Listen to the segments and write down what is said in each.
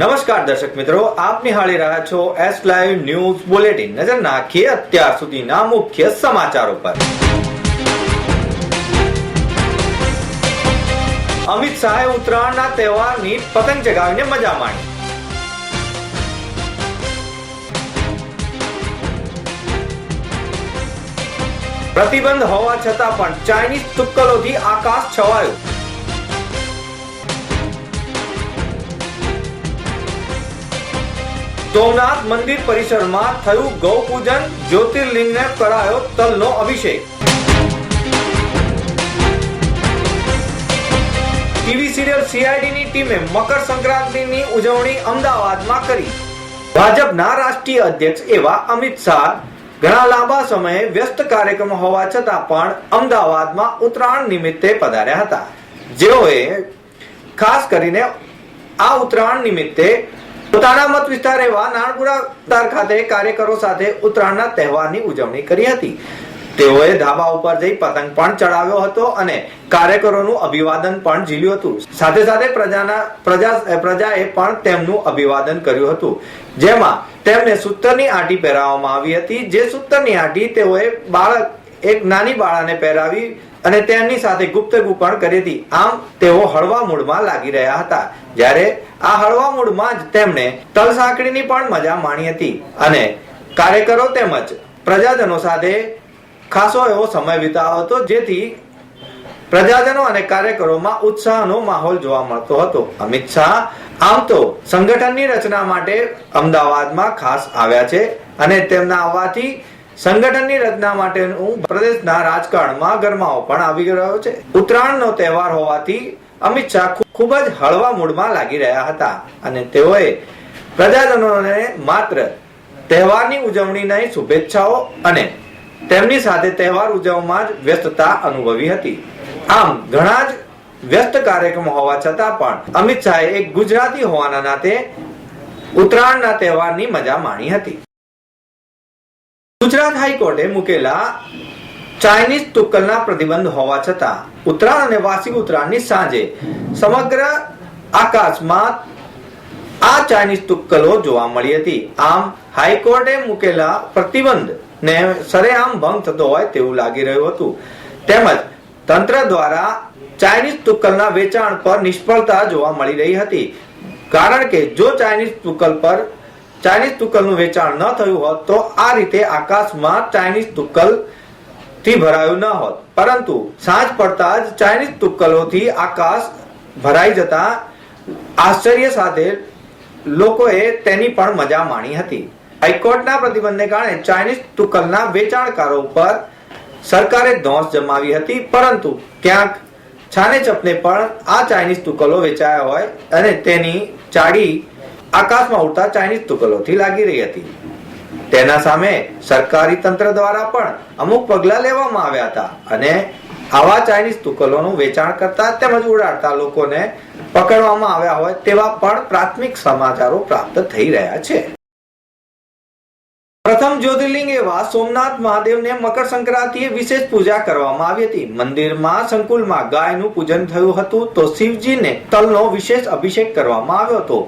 નમસ્કાર દર્શક મિત્રો, આપ નિહાળી રહ્યા છો એસ લાઈવ ન્યૂઝ બુલેટિન નજર નાખીએ અત્યાર સુધીના મુખ્ય સમાચારો પર. અમિત શાહે ઉત્તરાયણના તહેવારની પતંગ ચગાવીને મજા માણી. પ્રતિબંધ હોવા છતાં પણ ચાઇનીઝ તુક્કલોથી આકાશ છવાયું. સોમનાથ મંદિર પરિસરમાં થયું ગૌ પૂજન જ્યોતિર્લિંગને કરાયો તલનો અભિષેક. ટીવી સિરિયલ સીઆઈડી ની ટીમે મકર સંક્રાંતિની ઉજવણી અમદાવાદમાં કરી. ભાજપના રાષ્ટ્રીય અધ્યક્ષ એવા અમિત શાહ ઘણા લાંબા સમયે વ્યસ્ત કાર્યક્રમ હોવા છતાં પણ અમદાવાદમાં ઉત્તરાયણ નિમિત્તે પધાર્યા હતા. જેઓએ ખાસ કરીને આ ઉત્તરાયણ નિમિત્તે પોતાના મત વિસ્તાર એવા નાનપુરા વિસ્તાર ખાતે કાર્યકરો સાથે ઉત્તરાયણના તહેવારની ઉજવણી કરી હતી. તેઓએ ધાબા ઉપર જઈ પતંગ પણ ચડાવ્યો હતો અને કાર્યકરોનું અભિવાદન પણ ઝીલ્યું હતું. સાથે સાથે પ્રજાના, પ્રજા પ્રજાએ પણ તેમનું અભિવાદન કર્યું હતું. જેમાં તેમને સૂતરની આંટી પહેરાવવામાં આવી હતી. જે સૂતરની આંટી તેઓએ બાળક, એક નાની બાળાને પહેરાવી અને તેમની સાથે ગુપ્તગુ પણ કરી હતી. આમ તેઓ હળવા મૂડમાં લાગી રહ્યા હતા. જ્યારે આ હળવા મૂડમાં જ તેમણે તલ સાંકળીની પણ મજા માણી હતી અને કાર્યકરો તેમજ પ્રજાજનો સાથે ખાસો એવો સમય વિતાવ્યો હતો, જેથી પ્રજાજનો અને કાર્યકરોમાં ઉત્સાહનો માહોલ જોવા મળતો હતો. અમિત શાહ આમ તો સંગઠનની રચના માટે અમદાવાદમાં ખાસ આવ્યા છે અને તેમના આવવાથી સંગઠનની રચના માટેનું પ્રદેશના રાજકારણમાં ગરમાવો પણ આવી રહ્યો છે. ઉત્તરાયણનો તહેવાર હોવાથી અમિત શાહ ખૂબ જ હળવા મૂડમાં લાગી રહ્યા હતા અને તેઓએ પ્રજાજનોને માત્ર તહેવારની ઉજવણીની શુભેચ્છાઓ અને તેમની સાથે તહેવાર ઉજવવામાં જ વ્યસ્તતા અનુભવી હતી. આમ ઘણા જ વ્યસ્ત કાર્યક્રમ હોવા છતાં પણ અમિત શાહે એક ગુજરાતી હોવાના નાતે ઉત્તરાયણના તહેવારની મજા માણી હતી. ગુજરાત હાઈકોર્ટે મૂકેલા ચાઇનીઝ તુક્કલના પ્રતિબંધ હોવા છતાં ઉત્તરાયણ અને વાર્ષિક ઉત્તરાયણની સાંજે સમગ્ર આકાશમાં આ ચાઇનીઝ તુક્કલો જોવા મળી હતી. આમ હાઈકોર્ટે મૂકેલા પ્રતિબંધ ને સરેઆમ ભંગ થતો હોય તેવું લાગી રહ્યું હતું. તેમજ તંત્ર દ્વારા ચાઇનીઝ તુક્કલના વેચાણ પર નિષ્ફળતા જોવા મળી રહી હતી. કારણ કે જો ચાઇનીઝ તુક્કલ પર ચાઇનીઝ તુક્કલનું વેચાણ ન થયું હોત તો આ રીતે આકાશમાં ચાઇનીઝ તુક્કલથી ભરાયું ન હોત. પરંતુ સાંજ પડતા જ ચાઇનીઝ તુક્કલોથી આકાશ ભરાઈ જતા આશ્ચર્ય સાથે લોકોએ તેની પણ મજા માણી હતી. હાઈકોર્ટના પ્રતિબંધને કારણે ચાઇનીઝ તુક્કલના વેચાણકારો પર સરકારે ધોંસ જમાવી હતી, પરંતુ ક્યાંક છાને ચપને પણ આ ચાઇનીઝ તુક્કલો વેચાયા હોય અને તેની ચાડી આકાશમાં ઉડતા ચાઇનીઝ તુકલોથી લાગી રહી હતી. તેના સામે સરકારી તંત્ર દ્વારા પણ અમુક પગલા લેવામાં આવ્યા હતા અને આવા ચાઇનીઝ તુકલોનું વેચાણ કરતા તેમજ ઉડાડતા લોકોને પકડવામાં આવ્યા હોય તેવા પણ પ્રાથમિક સમાચારો પ્રાપ્ત થઈ રહ્યા છે. પ્રથમ જ્યોતિર્લિંગ એવા સોમનાથ મહાદેવને મકર સંક્રાંતિએ વિશેષ પૂજા કરવામાં આવી હતી. મંદિરમાં સંકુલમાં ગાયનું પૂજન થયું હતું તો શિવજીને તલનો વિશેષ અભિષેક કરવામાં આવ્યો હતો.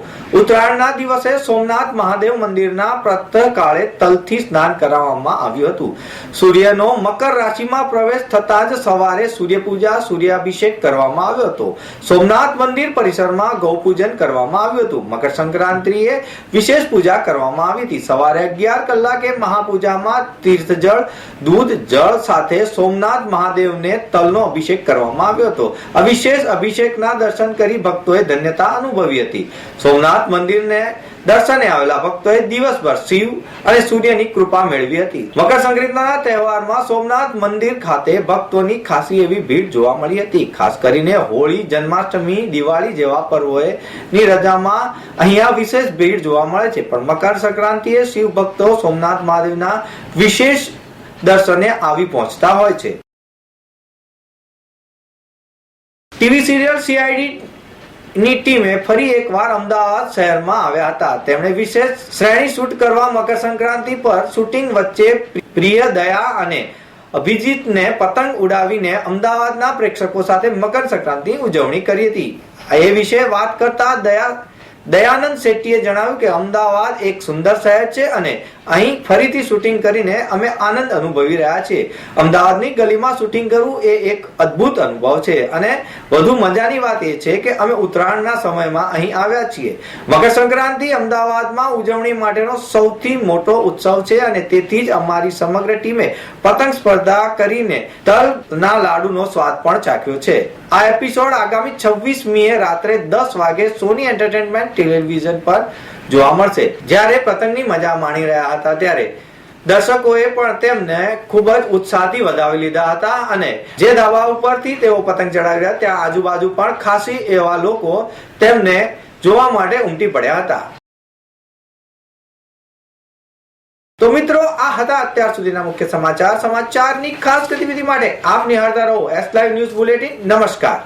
ઉત્તરાયણના દિવસે સોમનાથ મહાદેવ મંદિરના પ્રાતઃકાળે તલથી સ્નાન કરાવવામાં આવ્યું હતું. સૂર્યનો મકર રાશિમાં પ્રવેશ થતા જ સવારે સૂર્યપૂજા, સૂર્યાભિષેક કરવામાં આવ્યો હતો. સોમનાથ મંદિર પરિસરમાં ગૌપૂજન કરવામાં આવ્યું હતું. મકર સંક્રાંતિએ વિશેષ પૂજા કરવામાં આવી હતી. સવારે અગિયાર કલાક કલાકે મહાપૂજામાં તીર્થજળ, દૂધ, જળ સાથે સોમનાથ મહાદેવને તલનો અભિષેક કરવામાં આવ્યો હતો. અવિશેષ વિશેષ અભિષેકના દર્શન કરી ભક્તોએ ધન્યતા અનુભવી હતી. સોમનાથ મંદિરને દર્શને આવેલા ભક્તોએ દિવસભર શિવ અને સૂર્યની કૃપા મેળવી હતી. મકર સંક્રાંતિના તહેવારમાં સોમનાથ મંદિર ખાતે ભક્તોની ખાસી એવી ભીડ જોવા મળી હતી. ખાસ કરીને હોળી, જન્માષ્ટમી, દિવાળી જેવા પર્વોએ ની રજામાં અહીંયા વિશેષ ભીડ જોવા મળે છે. પણ મકર સંક્રાંતિએ શિવ ભક્તો સોમનાથ મહાદેવના વિશેષ દર્શને આવી પહોંચતા હોય છે. ટીવી સિરિયલ સીઆઈડી ની ટીમે ફરી એકવાર અમદાવાદ શહેરમાં આવ્યા હતા. તેમણે વિશેષ શ્રેણી શૂટ કરવા મકર સંક્રાંતિ પર શૂટિંગ વચ્ચે પ્રિય દયા અને અભિજીતને પતંગ ઉડાવીને અમદાવાદના પ્રેક્ષકો સાથે મકર સંક્રાંતિ ઉજવણી કરી હતી. એ વિશે વાત કરતા દયા દયાનંદ શેટ્ટીએ જણાવ્યું કે અમદાવાદ એક સુંદર શહેર છે અને અહીં ફરીથી શૂટિંગ કરીને અમે આનંદ અનુભવી રહ્યા છીએ. અમદાવાદની ગલીમાં શૂટિંગ કરવું એ એક અદ્ભુત અનુભવ છે અને વધુ મજાની વાત એ છે કે અમે ઉત્તરાયણના સમયમાં અહીં આવ્યા છીએ. મકર સંક્રાંતિ અમદાવાદમાં ઉજવણી માટેનો સૌથી મોટો ઉત્સવ છે અને તેથી જ અમારી સમગ્ર ટીમે પતંગ સ્પર્ધા કરીને તલના લાડુનો સ્વાદ પણ ચાખ્યો છે. આ એપિસોડ આગામી છવ્વીસ મીએ રાત્રે દસ વાગે સોની એન્ટરટેનમેન્ટ ટેલિવિઝન પર જોવા મળશે. જ્યારે પતંગની મજા માણી રહ્યા હતા ત્યારે દર્શકોએ પણ તેમને ખૂબ જ ઉત્સાહથી વધાવી લીધા હતા અને જે ધાબા ઉપરથી તેઓ પતંગ ચડાવી રહ્યા ત્યાં આજુબાજુ પણ ખાસી એવા લોકો તેમને જોવા માટે ઉમટી પડ્યા હતા. તો મિત્રો, આ હતા અત્યાર સુધીના મુખ્ય સમાચાર. સમાચારની ખાસ ગતિવિધિ માટે આપ નિહાળતા રહો. એસ લાઈવ ન્યૂઝ બુલેટિન નમસ્કાર.